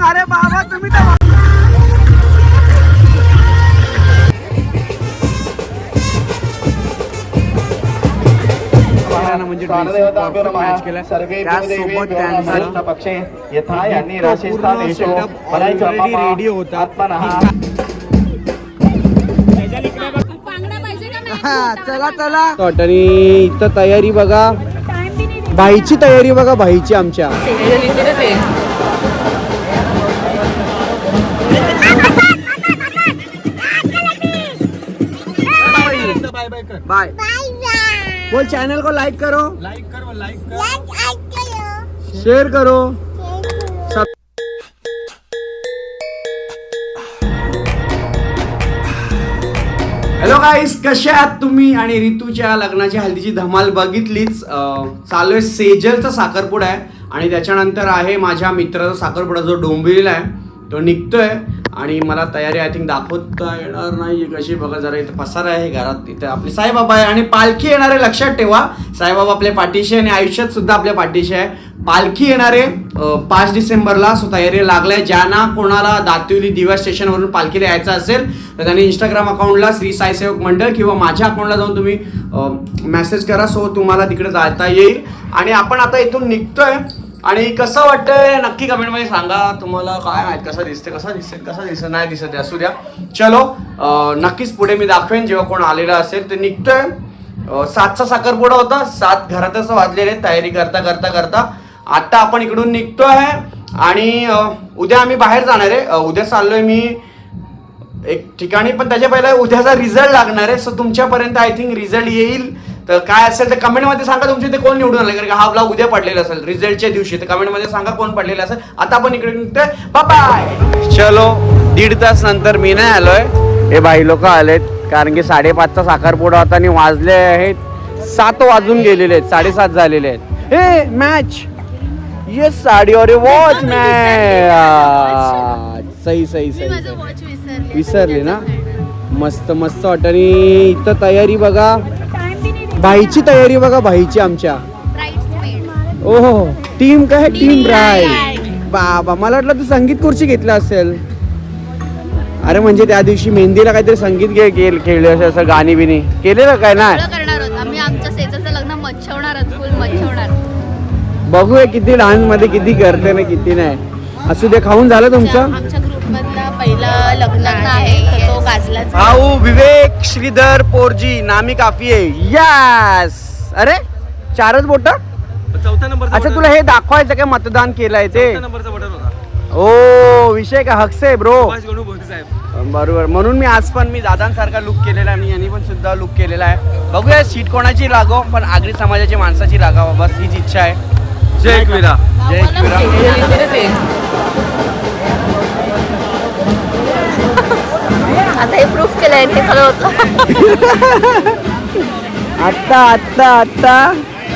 अरे बाबा तुम्ही तर म्हणजे त्यासोबत त्यांचा पक्षे यथा यांनी होता. हा, चला चला. आणि इथं तयारी बघा. भाईची तयारी बघा भाईची आमच्या. बाय. बोल चैनल को लाइक करो. लाइक करो लाइक करो. शेयर करो. सब हॅलो गाईस कशा आहात तुम्ही? आणि ऋतूच्या लग्नाची हल्दीची धमाल बघितलीच. चालू आहे सेजलचा साखरपुडा आहे. आणि त्याच्यानंतर आहे माझ्या मित्राचा साखरपुडा जो डोंबिवलीला आहे. तो निघतोय. आणि मला तयारी आय थिंक दाखवता येणार नाही. कशी बघा जरा इथं पसार आहे घरात. इथे आपले साईबाबा आहे आणि पालखी येणारे लक्षात ठेवा. साईबाबा आपल्या पाठीशी आणि आयुष्यात सुद्धा आपल्या पाठीशी आहे. पालखी येणारे पाच डिसेंबरला सो तयारी लागलाय. ज्यांना कोणाला दातिवली दिवा स्टेशनवरून पालखीला यायचं असेल तर त्यांनी इंस्टाग्राम अकाउंटला श्री साईसेवक मंडळ किंवा माझ्या अकाउंटला जाऊन तुम्ही मेसेज करा. सो तुम्हाला तिकडे जाता येईल. आणि आपण आता इथून निघतोय. आणि कसं वाटतंय नक्की कमेंटमध्ये सांगा. तुम्हाला काय माहीत कसं दिसते कसं दिसते कसं दिसत नाही दिसत आहे, असू द्या. चलो नक्कीच पुढे मी दाखवेन जेव्हा कोण आलेला असेल ते निघतोय. सातचा साखरपुडा होता सात घरातच वाजलेले तयारी करता करता करता. आता आपण इकडून निघतोय आणि उद्या आम्ही बाहेर जाणार आहे. उद्या चाललोय मी एक ठिकाणी पण त्याच्या पहिला उद्याचा रिझल्ट लागणार आहे. सो तुमच्यापर्यंत आय थिंक रिझल्ट येईल. तर काय असेल तर कमेंटमध्ये सांगा तुमच्या इथे कोण निवडून आले कारण का हा ब्लॉग उद्या पडलेला असेल रिझल्टच्या दिवशी. तर कमेंटमध्ये सांगा कोण पडलेला असेल. आता आपण इकडे निघतोय. बाय चलो दीड तास नंतर मी नाही आलोय. हे बाई लोक आलेत कारण की साडेपाचचा साखरपुडा होता आणि वाजले आहेत. सात वाजून गेलेले आहेत साडेसात झालेले आहेत. हे मॅच ये साडी और वॉच मॅच सही सही सही विसरले. विसरली ना? मस्त मस्त वाटत. आणि इथं तयारी बघा. भाईची तयारी बघा भाईची आमच्या. ब्राईट ओहो टीम काय? Team bride Bride. बाबा मला वाटलं तू संगीत खुर्ची घेतलं असेल. अरे म्हणजे त्या दिवशी मेहंदीला काहीतरी संगीत खेळले असेल असं गाणी बिनी केलेलं काय ना? बघूया किती डान्समध्ये किती करते ना किती नाही. असू दे खाऊन झालं तुमचं? पहिला भाऊ विवेक श्रीधर पोरजी नामी काफी आहे. यस अरे चारच बोट? चौथ्या नंबरचा अच्छा तुला हे दाखवायचं काय मतदान केलंय ते. नंबरचा बटन होता. ओ विषय का हक्से ब्रो सुभाष गणू भोसले साहेब. बरोबर. म्हणून मी आज पण मी दादांसारखा लुक केलेला आहे. आणि यांनी पण सुद्धा लुक केलेला आहे. बघूया सीट कोणाची लागो पण आगरी समाजाची माणसाची लागावा. बस हीच इच्छा आहे. जय एकविरा. जय एकविरा. आता हे प्रूफ केलंय हे खरं होतं. आत्ता आत्ता आत्ता.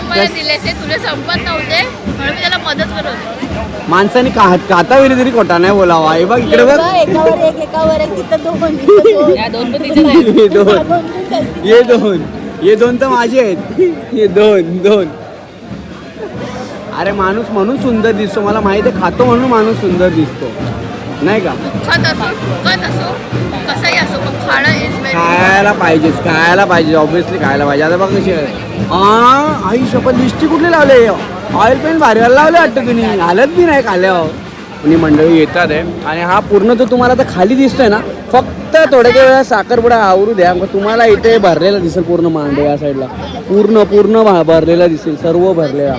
मला दिलेस तुला संपत नव्हते म्हणून मी त्याला मदत करत होते. माणसाने का काताविरी तरी खोटा नाही बोलावा. हे बघ इकडे बघ. एकावर एक एकावर एक तिथं दोन या दोन पण हे दोन. ये दोन ये दोन तर माझे आहेत. हे दोन दोन. अरे माणूस म्हणून सुंदर दिसतो. मला माहिती आहे खातो म्हणून माणूस सुंदर दिसतो. नाही का? दुःखात असो सुखात असो कसंही असो पण खाणं इज खायला पाहिजेच खायला पाहिजे ऑब्विसली खायला पाहिजे. आता बघ कशी आहे. हा आई शपथ लिस्टी कुठली लावले ऑइल पेंट भारीला लावले वाटतं तुम्ही हालत बी नाही खाल्यावर आणि मंडळी येतात आहे. आणि हा पूर्ण जो तुम्हाला आता खाली दिसतोय ना फक्त थोड्या वेळा साखरपुडा आवरू द्या. मग तुम्हाला इथे भरलेला दिसेल पूर्ण मांडव या साईडला पूर्ण पूर्ण भा- भरलेला दिसेल. सर्व भरलेला.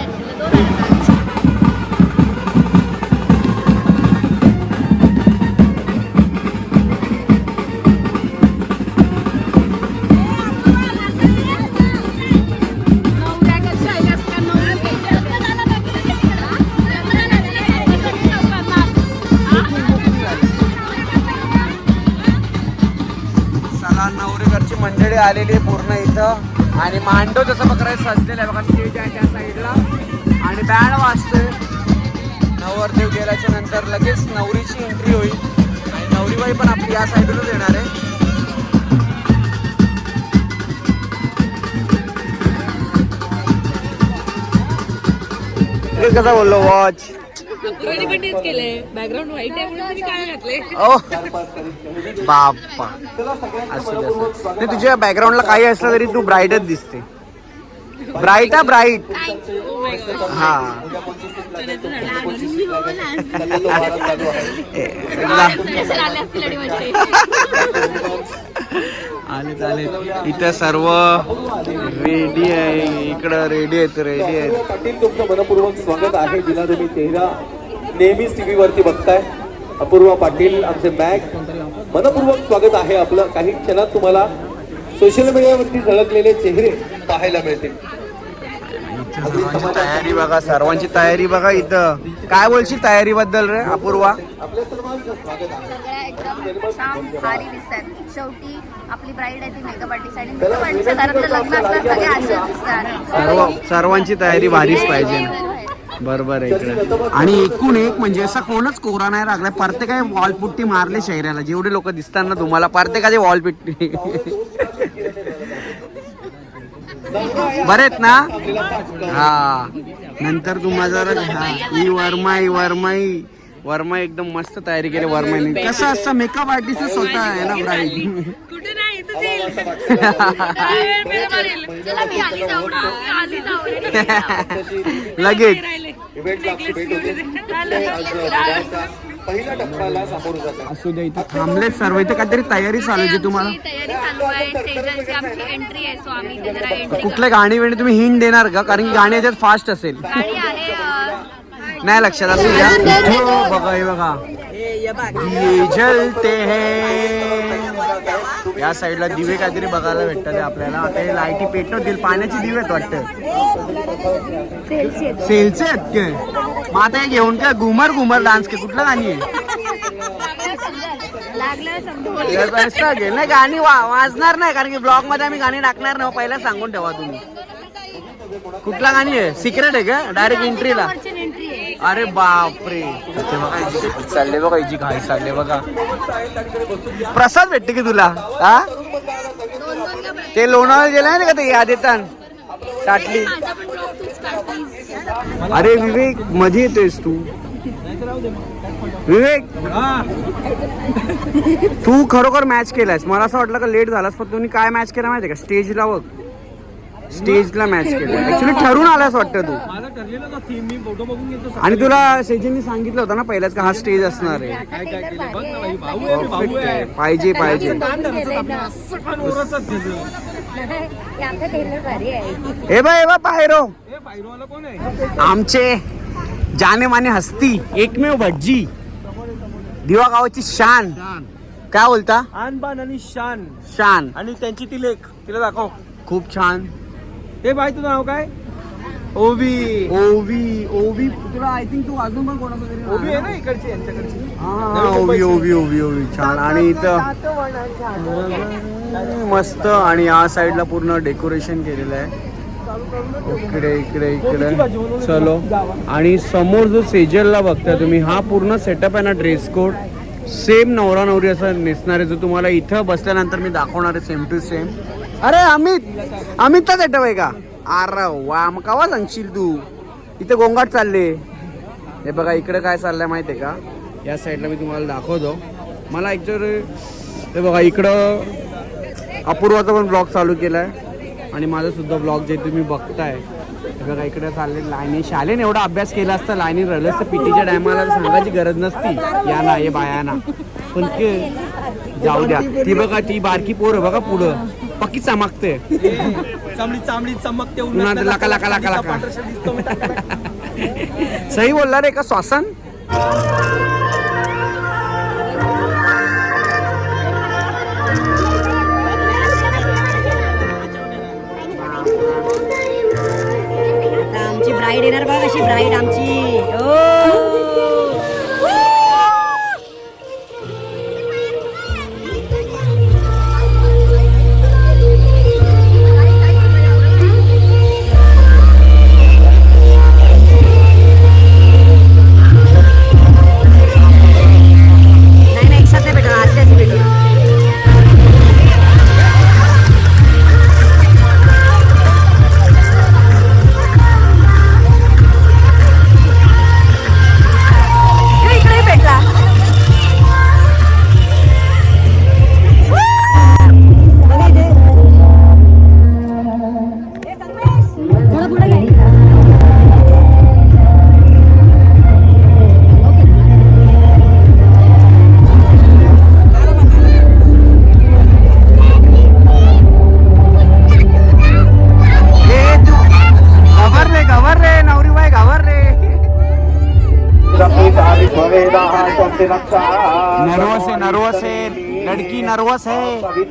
आलेली आहे पूर्ण इथं. आणि मांडव जसं बघाय सजलेला आहे बघा स्टेज आहे त्या साईडला. आणि बँड वाजतोय. नवरदेव गेल्याच्यानंतर लगेच नवरीची एंट्री होईल. आणि नवरीबाई पण आपली या साईडलाच येणार आहे. हे कसा बोललो वॉच अपूर्वाने पण तेच केलंय. बॅकग्राऊंड व्हाईट आहे म्हणून तुम्ही काय घातले ओ बाप्पा. असं असं नाही तुझ्या बॅकग्राऊंडला काही असलं तरी तू ब्राईटच दिसते. ब्राईट हा ब्राईट हा. आले चालेल इथं सर्व रेडी आहे. इकडं रेडी आहेत रेडी आहेत. पाटील तुमचं मनपूर्वक स्वागत आहे. जिला तुम्ही चेहरा नेहमीच टीव्ही वरती बघताय. अपूर्वा पाटील आमचे बॅग मनपूर्वक स्वागत आहे आपलं. काही क्षणात तुम्हाला सोशल मीडियावरती झळकलेले चेहरे पाहायला मिळतील. सर्वांची तयारी बघा सर्वांची तयारी बघा इथं. काय बोलशील तयारी बद्दल रे अपूर्वा? शेवटी आपली ब्राईड आहे ती मेकअप आर्टिस्ट सर्वांची तयारी भारीच पाहिजे. बरोबर आहे इकडे. आणि एकूण एक म्हणजे असा कोणच कोरा नाही लागलाय प्रत्येकाने वॉलपुट्टी मारली शहराला. जेवढे लोक दिसतात ना तुम्हाला प्रत्येकाची वॉलपुट्टी बरेत आहेत ना? हा. नंतर तुम्हाला जरा हा. ही वर्माई वर्माई. वर्मा एकदम मस्त तयारी केली वर्माईने. कसं असतं मेकअप आर्टिस्ट स्वतः आहे ना ब्राईड लगेच. पहिल्या टप्प्याला सामोरं जातात. असू दे इथे थांबलेत सर्व. इथे काहीतरी तयारी चालू आहे जी तुम्हाला. आमची तयारी चालू आहे. स्टेजरची आमची एंट्री आहे सो आम्ही इथे जरा एंट्री कुठले गाणी वेणी तुम्ही हिंट देणार का? कारण की गाणी याच्यात फास्ट असेल. गाडी आहे अं, नाही लक्षात असू द्या. हो, बघा हे बघा. दिये जलते हैं. या साईडला दिवे काहीतरी बघायला भेटतात हे आपल्याला आता हे लाईटी पेटवतील पाण्याची दिवे आहेत वाटतं. सेलचे आहेत काय मग आता हे घेऊन काय घुमर घुमर डान्स के कुठलं गाणी आहे? नाही गाणी वा वाजणार नाही कारण की ब्लॉगमध्ये आम्ही गाणी टाकणार नाही पहिला सांगून ठेवा तुम्ही. कुठला गाणी आहे? सिक्रेट आहे का? डायरेक्ट एंट्रीला अरे बापरे. चालले बघा हिची घाई चालले बघा. प्रसाद भेटते की तुला? हा? ते लोणावळा गेलाय ना का ते याद येतात साठली अरे विवेकमध्ये येतोयस तू. विवेक. तू खरोखर मॅच केलायस. मला असं वाटलं का लेट झालास पण तुम्ही काय मॅच केला माहितीये का? स्टेजला बघ. स्टेजला मॅच केला. ऍक्च्युली ठरून आलास वाटतं तू. माझा ठरलेलं ना थीम मी फोटो बघून घेतो आणि तुला सेजननी सांगितलं होतं ना पहिल्याच का हा स्टेज असणार आहे? काय काय केलं? बघ ना भाई भाऊ आहे मी, भाऊ Perfect आहे. आहे. पाहिजे पाहिजे. कान धरायचं आपलं असं कान ओरडतात त्याचं हे बा हे बा पायरो. ए पायरोवाला कोण आहे? आमचे जाने माने हस्ती एकमेव भज्जी दिवा गावाची शान. काय बोलता? आणि शान. शान. आणि त्यांची ती लेख. तिला दाखव. खूप छान. ए भाई तुझं नाव काय? ओवी. ओवी ओवी. तुला आय थिंक तू अजून पण कोणाचं तरी नाव ओबी आहे ना? इकडची यांच्याकडची. हा, ओवी ओवी ओवी ओवी. छान. आणि इथं मस्त. आणि या साईडला पूर्ण डेकोरेशन केलेलं आहे. इकडे इकडे इकडे. चलो. आणि समोर जो सेजलला बघता तुम्ही हा पूर्ण सेटअप आहे ना ड्रेस कोड सेम नवरा नवरी असं नेसणार. आहे जो तुम्हाला इथं बसल्यानंतर मी दाखवणार आहे सेम टू सेम अरे अमित अमितचा सेटअप आहे का? अरे वा मग कवा सांगशील तू? इथे गोंगाट चालले. हे बघा इकडे काय चाललंय माहिती आहे का? या साईडला मी तुम्हाला दाखवतो. मला ॲक्च्युअली हे बघा इकडं अपूर्वाचा पण ब्लॉग चालू केलाय. आणि माझा सुद्धा ब्लॉग जे तुम्ही बघताय बघा इकडे चालले लाईनी. शालेने एवढा अभ्यास केला असता लाईनी राहिलं असतं. पीटीच्या टायमाला सांगायची गरज नसती. या ना ये बाया ना. पण जाऊ द्या. ती बघा ती बारकी पोर बघा पुढं. पक्की चमकते. चांबडी चांबडी चमकते पुन्हा ते लका लका लका लका. सही बोलला रे का श्वासन? आमची ब्राईड येणार बघ अशी ब्राईड आमची.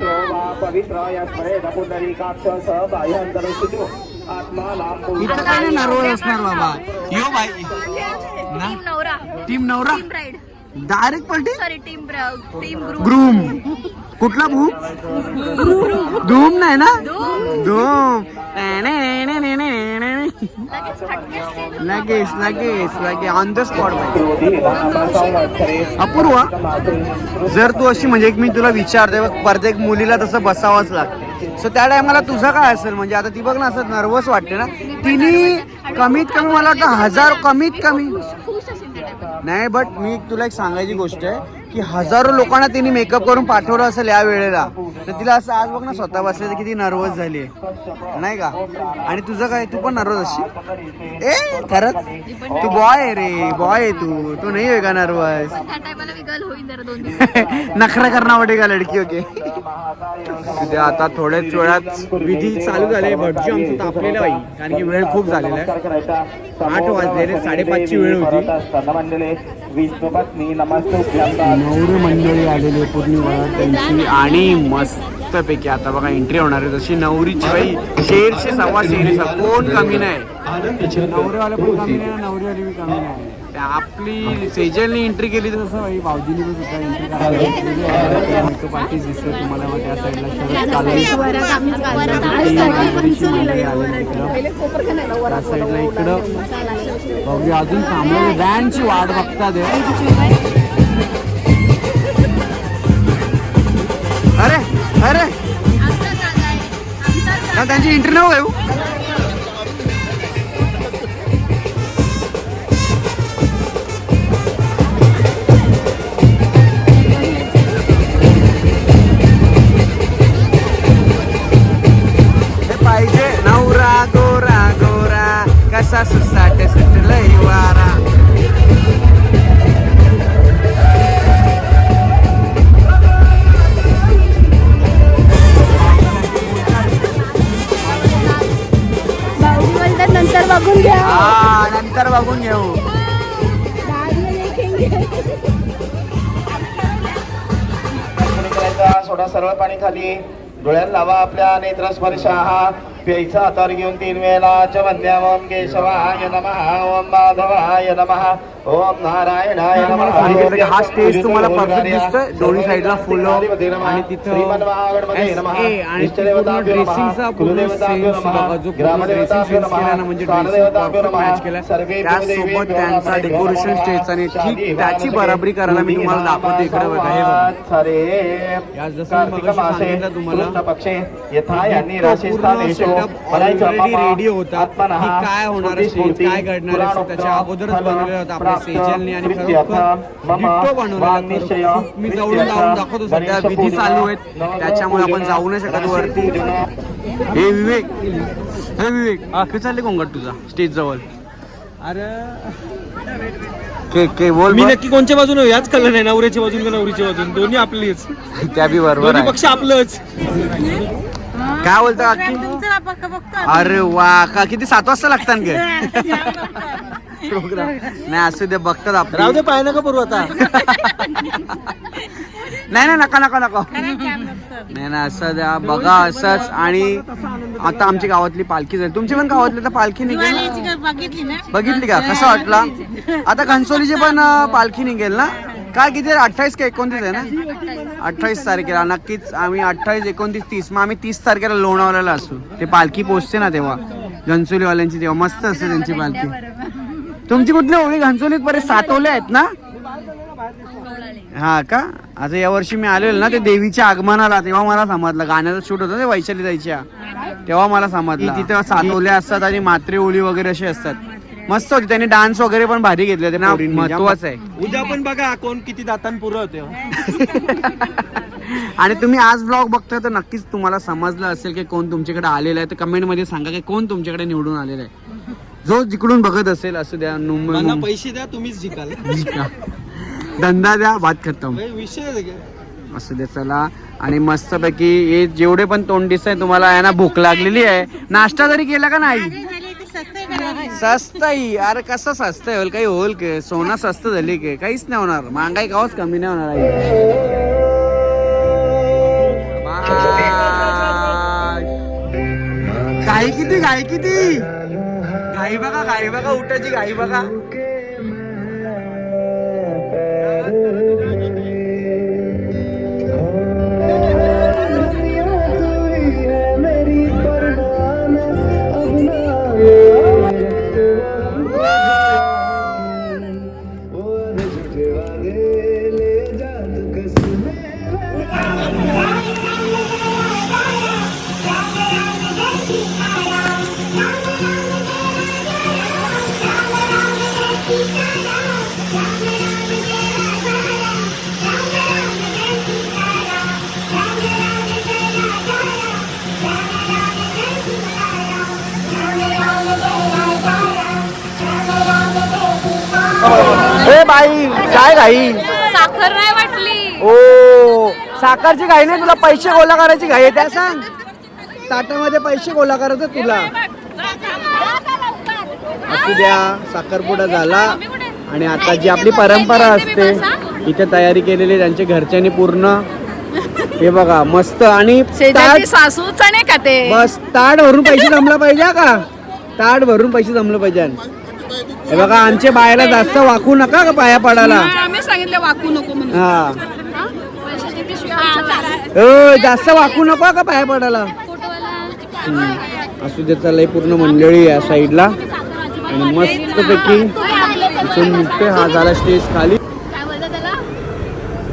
पवित्र वा पवित्र या लांब इथं काय असणार बाबा. यो बाई. टीम नवरा. टीम नवरा? टीम ब्राईड डायरेक्ट पलटी? Sorry team team group. Groom. कुठला भूम धूम नाही ना? धूम. लगेच. लगेच लगेच ऑन द स्पॉट अपूर्वा जर तू अशी म्हणजे मी तुला विचारते प्रत्येक मुलीला तसं बसावंच लागतं. सो त्या टायमाला तुझं काय असेल? म्हणजे आता ती बघ ना असं नर्वस वाटते ना. तिने कमीत कमी मला वाटतं हजार कमीत कमी. नाही बट मी तुला एक सांगायची गोष्ट आहे. की हजारो लोकांना तिने मेकअप करून पाठवलं असेल या वेळेला. तर तिला असं आज बघ ना स्वतः बसले किती नर्वस झाली आहे नाही का? आणि तुझं काय तू पण नर्वस अशी ए खरंच? तू बॉय आहे रे बॉय आहे तू. तू नाही आहे का नर्वस नखरा करना पडेगा लडकी ओके? तिथे आता थोड्याच वेळात विधी चालू झाले भटजी आमचं तापलेलं बाई कारण की वेळ खूप झालेला आहे. आठ वाजलेले साडेपाचची वेळ होती. नवरे मंडळी आलेले पूर्ण वरात त्यांची आणि मस्त पैकी आता बघा एंट्री होणार आहे. जशी नवरीची बाई शेरशे सव्वा शेर कोण कमी नाही. नवरेवाले पण कमी नाही नवरीवाली बी कमी नाही. त्या आपली सेजलने एंट्री केली तर तसं भाऊजीने पण सुद्धा एंट्री करायला आर्टिस्ट दिसतोय तुम्हाला मग त्या साईडला त्या साईडला इकडं. बघूया अजून थांबलं व्हॅनची वाट बघतात हे. अरे अरे. आमचा जागा आहे. वारा नंतर बघून घ्या. हा नंतर बघून घेऊ. करायचा सोडा सरळ पाणी खाली. डोळ्यात लावा आपल्या नेत्र स्पर्श हा प्यायचा हातावर घेऊन तीन वेळेला च वंद्या ओम केशवाय नमः। ओम माधवाय नमः। ओम नारायणाय नमः. हा स्टेज तुम्हाला परफेक्ट दिसतोय. दोन्ही साईडला फुलं आणि तिथं SA आणि ती पूर्ण ड्रेसिंगचा पूर्ण सेन्स बघा जो पूर्ण ड्रेसिंग सेन्स केला ना म्हणजे ड्रेसिंग परफेक्ट मॅच केला. त्यासोबत त्यांचा डेकोरेशन स्टेज आणि ठीक त्याची बराबरी करायला मी तुम्हाला दाखवतो इकडे बघा. हे बघा. जसं मी मगाशी सांगितलं तुम्हाला, पक्षे यथा यांनी तो राशीस्था पूर्ण देशो setup बनायचा already ममा, ready होता. आत्मनः, की काय होणार काय घडणार त्याच्या अगोदरच फल, बनवलेलं होतं प्राप्त, सेजलने आणि खरोखर बनवलेला मी जवळून जाऊन दाखवतो सध्या विधी चालू आहेत. त्याच्यामुळे आपण जाऊ नाही शकत वरती. हे विवेक हे विवेक. कुठे चालले कोंगट तुझा स्टेज जवळ. अरे. के के बोल मी. नक्की कोणच्या बाजूने? याच कलर आहे नवऱ्याच्या बाजून का नवरीच्या बाजून? दोन्ही आपलीच. त्या बी बरोबर दोन्ही पक्ष आपलंच. काय बोलता काकी? अरे वा का किती सात वाजता लागतात का प्रोग्राम. नाही असू दे बघतात राहू आपण दे पाय नका करू आता. नाही नाही नका नका नका. नाही ना असं द्या. बघा असंच. आणि आता आमची गावातली पालखी झाली. तुमची पण गावातली तर पालखी निघेल बघितली का? कसं वाटला? आता घनसोलीची पण पालखी निघेल ना? काय किती? अठ्ठावीस का एकोणतीस आहे ना? अठ्ठावीस तारखेला. नक्कीच आम्ही अठ्ठावीस एकोणतीस तीस. मग आम्ही तीस तारखेला लोणावळ्याला असू. ते पालखी पोचते ना तेव्हा. घनसोलीवाल्यांची तेव्हा. मस्त असते त्यांची पालखी. तुमची कुठली होळी घनसोलीत बरे सातवले आहेत ना? हा का? आता या वर्षी मी आलेलो ना ते देवीच्या आगमनाला तेव्हा मला समजलं. गाण्याचं शूट होतं ते वैशाली जायच्या तेव्हा मला समजलं. तिथे सातोल्या असतात आणि मात्रे ओळी वगैरे असे असतात. मस्त होती. त्यांनी डान्स वगैरे पण भारी घेतले होते. ना महत्वाचं आहे. उद्या पण बघा कोण किती दातान पुरं होते. आणि तुम्ही आज ब्लॉग बघताय तर नक्कीच तुम्हाला समजलं असेल की कोण तुमच्याकडे आलेलं आहे. तर कमेंटमध्ये सांगा की कोण तुमच्याकडे निवडून आलेलं आहे. जो जिकडून बघत असेल असू द्या मला नुम- पैसे द्या तुम्हीच जिकाल. धंदा द्या भात खतम. भाई, विषय आहे का? असू दे चला. आणि मस्तपैकी हे जेवढे पण तोंड दिसत आहे तुम्हाला यांना भूक लागलेली आहे. नाश्ता तरी केला का नाही? स्वस्त ही अरे कसं स्वस्त होईल? काही होईल के? सोना स्वस्त झाली के? काहीच नाही होणार. महागाई कावच कमी नाही होणार आई. बाय. गाई किती गाई किती? गाई बघा गाई बघा उठाची गाई बघा Yeah. बाई काय घाई? साखर नाही वाटली. ओ साखरची घाई नाही तुला पैसे गोला करायची घाई आहे त्या सांग. ताटामध्ये पैसे गोला करायचं तुला. असू द्या साखरपुडा झाला. आणि आता जी आपली परंपरा असते इथे तयारी केलेली त्यांच्या घरच्यांनी पूर्ण. हे बघा मस्त आणि ताट सासूच नाही का ते? बस ताट भरून पैसे जमलं पाहिजे हा का? ताट भरून पैसे जमलं पाहिजे. हे बघा आमच्या बायाला जास्त वाकू नका का पाया पडायला? आम्ही सांगितलं वाकू नको म्हणून. हा. ओ जास्त वाकू नको का पाया पडायला? हम्म. असू दे चाललंय पूर्ण मंडळी या साईडला. आणि मस्तपैकी इथून निघते हा झाला स्टेज खाली काय बोलतात त्याला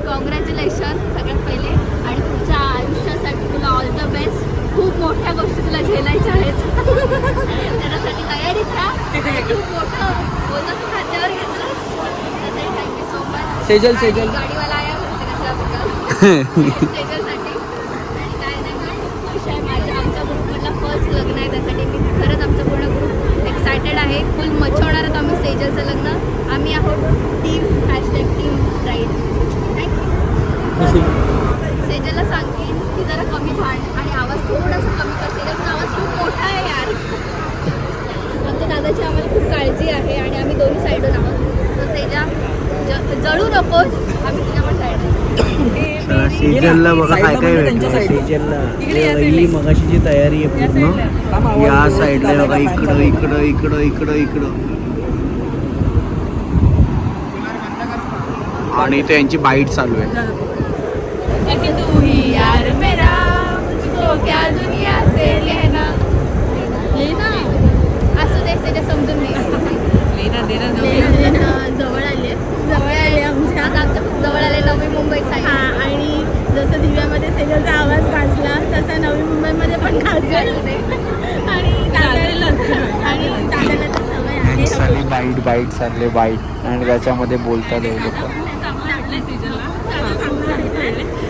कॉंग्रॅच्युलेशन सगळ्यात पहिले आणि तुमच्या आयुष्यासाठी तुला ऑल द बेस्ट खूप मोठ्या गोष्टी तुला झेलायच्या आहेत त्याच्यासाठी तयारीत राहा आणि खूप मोठं बोलतो तू खात्यावर घेतलंस त्यासाठी thank you so much Sejal, Sejal. गाडीवाला सेजलसाठी. आणि काय नाही विषय माझ्या आमच्या ग्रुपमधला फर्स्ट लग्न आहे त्यासाठी मी खरंच आमचं पूर्ण ग्रुप एक्सायटेड आहे. फुल मच्छवणार आहोत आम्ही सेजलचं लग्न. आम्ही आहोत team hashtag team ride thank you सेजलला सांगेन की जरा कमी भांड आणि आवाज थोडासा कमी कर. सेजलचा आवाज खूप मोठा आहे यार. आमच्या दादाची आम्हाला खूप काळजी आहे आणि आम्ही दोन्ही साईडून आहोत. तर सेजा जळू नकोस. आम्ही तुझ्या पण साईड आहे. सेजलला बघा काय काय भेटलं. सेजलला ही मगाशी जी तयारी आहे पूर्ण. या साईडला बघा इकडं इकडं इकडं इकडं इकडं. आणि इथे यांची बाईट चालू आहे. तू ही यार मेरा तो क्या दुनिया से लेना? लेना? असू दे त्याच्या समजून लेना देना जवळ आले नवी मुंबई साईड आणि जसं दिव्यामध्ये सेजलचा आवाज गाजला तसा नवी मुंबईमध्ये पण गाजल. आणि दादाला आणि दादाला तर सवय आहे. चालली बाईट बाईट चालले बाईट आणि त्याच्यामध्ये बोलतात हे लोक.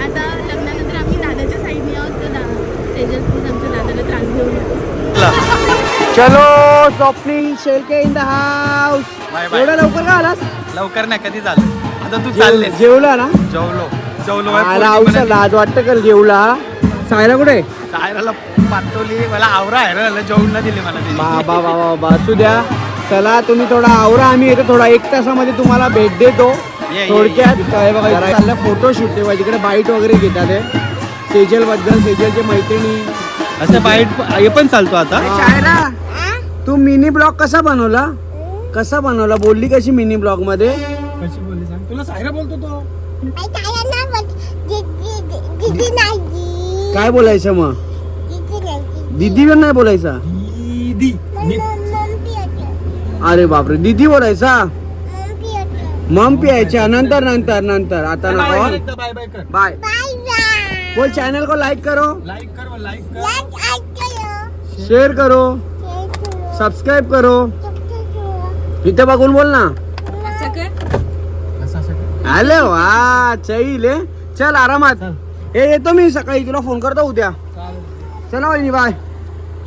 आता लग्नानंतर आम्ही दादाच्या साईडने आहोत तर सेजल प्लीज आमच्या दादाला त्रास देऊ नका. चलो Swapnil Shelke in the house. एवढ्या लवकर का आलास? लवकर नाही कधी झालं? आता तू चालले जेव- जेवला ना? जेवलो. जेवलो आला औषध लाज वाटतं का जेवला. सायला कुठे? सायराला पाठवली. मला आवरा आहे रे जेवण नाही दिली मला. बाबा बाबा बाबा. असू द्या. चला तुम्ही थोडा आवरा. आम्ही येतो थोडा एक तासामध्ये तुम्हाला भेट देतो. थोडक्यात काय बघा इथे चाललं फोटो शूट तेव्हा तिकडे बाईट वगैरे घेतात. सेजलबद्दल सेजलचे मैत्रिणी. असं बाईट हे पण चालतो आता? चायरा तू मिनी ब्लॉग कसा बनवला? कसा बनवला? बोलली कशी मिनी ब्लॉगमध्ये? तुला सायरा बोलतो तो. काय बोलायचं मग? दीदी पण नाही बोलायचा? दीदी. अरे बापरे दीदी बोलायचा? मम पियायच्या नंतर नंतर नंतर. आता नको. बाय बाय कर. बाय. बोल चैनल को लाइक करो. लाईक कर लाईक कर. शेअर करो. सबस्क्राईब करो. इथे बघून बोल ना. असं असं कर. आले वा चैल हे. चल आरामात. हे येतो मी सकाळी तुला फोन करतो उद्या. चला वहिनी बाय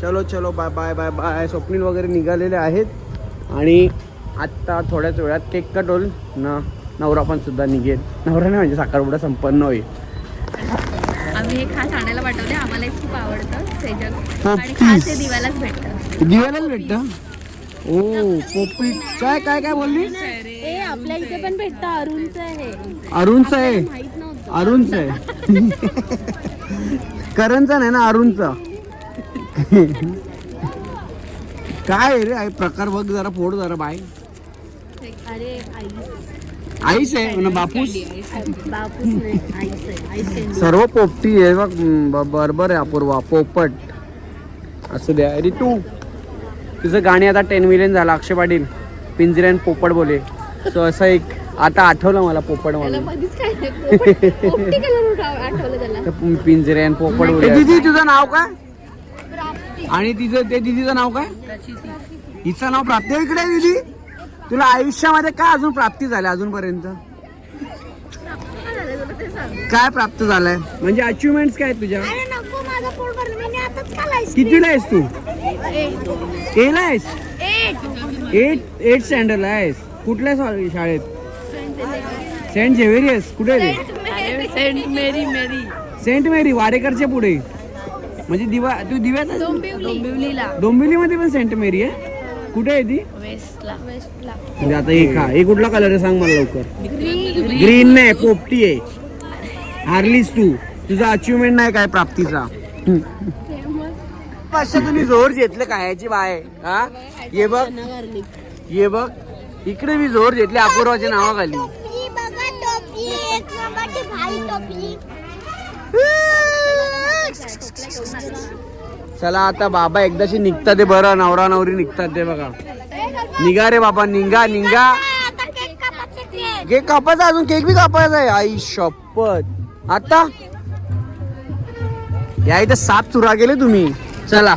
चलो चलो bye bye bye bye Swapnil वगैरे निघालेले आहेत. आणि आत्ता थोड्याच वेळात केक कट होईल. न नवरा पण सुद्धा निघेल. नवरा नाही म्हणजे साखरपुडा संपन्न होईल. आम्ही हे खास आणायला पाठवले आम्हाला हे खूप आवडतं सेजल. हा, आणि खास हे. दिवालाच भेटतं. भेटतं? ओ पोपीट काय काय काय बोललीस? ए आपल्या इथे पण भेटतं अरुणचं आहे. अरुणचं आहे? माहीत नव्हतं. अरुणचं आहे. करणचा नाही ना अरुणचा. काय रे आहे प्रकार बघ जरा फोड जरा बाय अरे आई आईस आहे. ना बापूस? बापूस नाही आईच आहे आईच आहे. सर्व पोपटी आहे बघ ब- बरोबर आहे अपूर्वा पोपट. असू द्या रितू तुझं गाणी आता टेन मिलियन झालं. अक्षय पाटील पिंजऱ्यान पोपट बोले. सो असं एक आता आठवलं मला पोपट म्हणून. तर पिंजऱ्यान पोपट बोले. दिदी तुझं नाव काय? आणि तिचं ते दिदीचं नाव काय? हिचं नाव प्राप्ती आहे इकडे दिदी? तुला आयुष्यामध्ये काय अजून प्राप्ती झाल्या अजूनपर्यंत? काय प्राप्त झालंय? म्हणजे अचिव्हमेंट काय आहेत तुझ्या? माझा पोट भरलं मी आताच खालायच कितीला आहेस तू? एला आहेस? एट एट स्टँडर्डला आहेस. कुठल्या शा- शाळेत? सेंट झेवेरियस कुठे आहे ते? सेंट मेरी. मेरी सेंट मेरी वाडेकरच्या पुढे. म्हणजे दिवा तू दिव्यात डोंबिवलीला. डोंबिवलीमध्ये पण सेंट मेरी आहे? कुठे आहे ती? वेस्टला. वेस्टला. म्हणजे आता हे का हे कुठला कलर आहे सांग मला लवकर. ग्रीन. नाही पोपटी आहे. हारलीस तू. तुझा अचिव्हमेंट नाही काय प्राप्तीचा. पाचशे तुम्ही जोर घेतलं कायाची बाय हा? ये बघ. ये बघ. इकडे मी जोर घेतले अपूर्वाच्या नावाखाली. चला आता बाबा एकदाशी निघतात ते बरं नवरा नवरी निघतात ते बघा. निघा रे बाबा निघा निघा. केक कापायचा अजून केक बी कापायचा आहे. आई शपथ. आता? या इथे साप चुरा गेले तुम्ही. चला.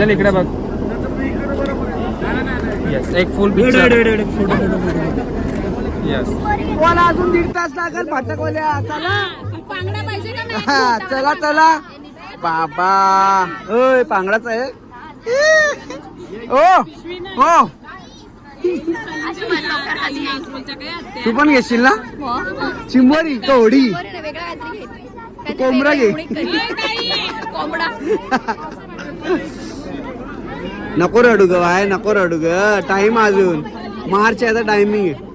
त्याच्या इकडे बघ. येस एक फुल पिक्चर येस मला अजून दीड तास लागेल भाटकवाल्या. चला. बांगडा पाहिजे का हा, चला चला. बाबा. ओय पांगडाच आहे. ओ हो. तू पण घेशील ना? चिंबोरी कवडी. वेगळा काहीतरी घे काहीतरी कोंबडा घे. कोंबडा. नको रडू ग बाय नको रडू ग. टाइम अजून. मार्च आहे आता टायमिंग आहे.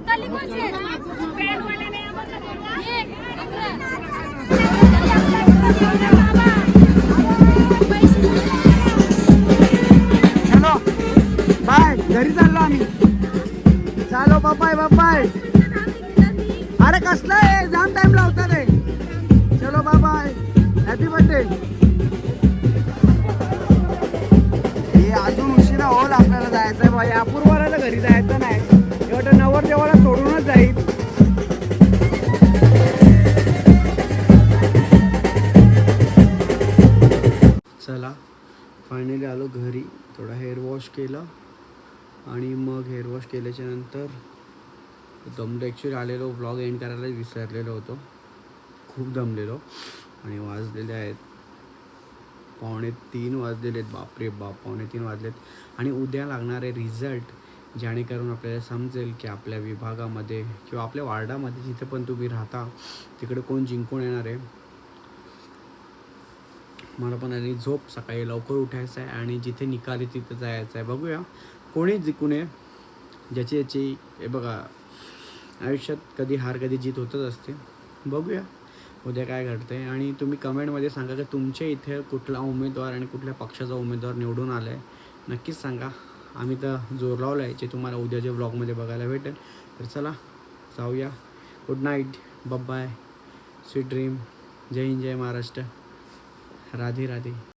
हॅलो बाय घरी चाललो आम्ही. चालो बापाय बापाय अरे कसलं या पूर्वाला घरी जायचं नाही. एवढं नवर देवाला सोडूनच जाईल. चला फायनली आलो घरी. थोडा हेअर वॉश केला. आणि मग हेअर वॉश केल्याच्यानंतर दमलं ॲक्च्युली आलेलो व्लॉग एंड करायला विसरलेलो होतो. खूप दमलेलो. आणि वाजलेले आहेत. पावणे तीन वाजलेले आहेत बापरे बाप पावणे तीन वाजलेत. आणि उद्या लागणारे रिझल्ट जेणेकरून आपल्याला समजेल की आपल्या विभागामध्ये किंवा आपल्या वार्डामध्ये जिथे पण तुम्ही राहता तिकडे कोण जिंकून येणार आहे? मला पण आणि झोप सकाळी लवकर उठायचं आहे आणि जिथे निकाल आहे तिथे जायचं आहे. बघूया कोणी जिंकून ये ज्याची याची हे बघा आयुष्यात कधी हार कधी जीत होतच असते. बघूया. उद्या काय घडतंय? आणि तुम्ही कमेंटमध्ये सांगा की तुमच्या इथे कुठला उमेदवार आणि कुठल्या पक्षाचा उमेदवार निवडून आला आहे नक्कीच सांगा. आम्ही तर जोर लावला आहे जे तुम्हाला उद्याच्या ब्लॉगमध्ये बघायला भेटेल. तर चला जाऊया. Good night bye sweet dream जय हिंद जय महाराष्ट्र. राधे राधे.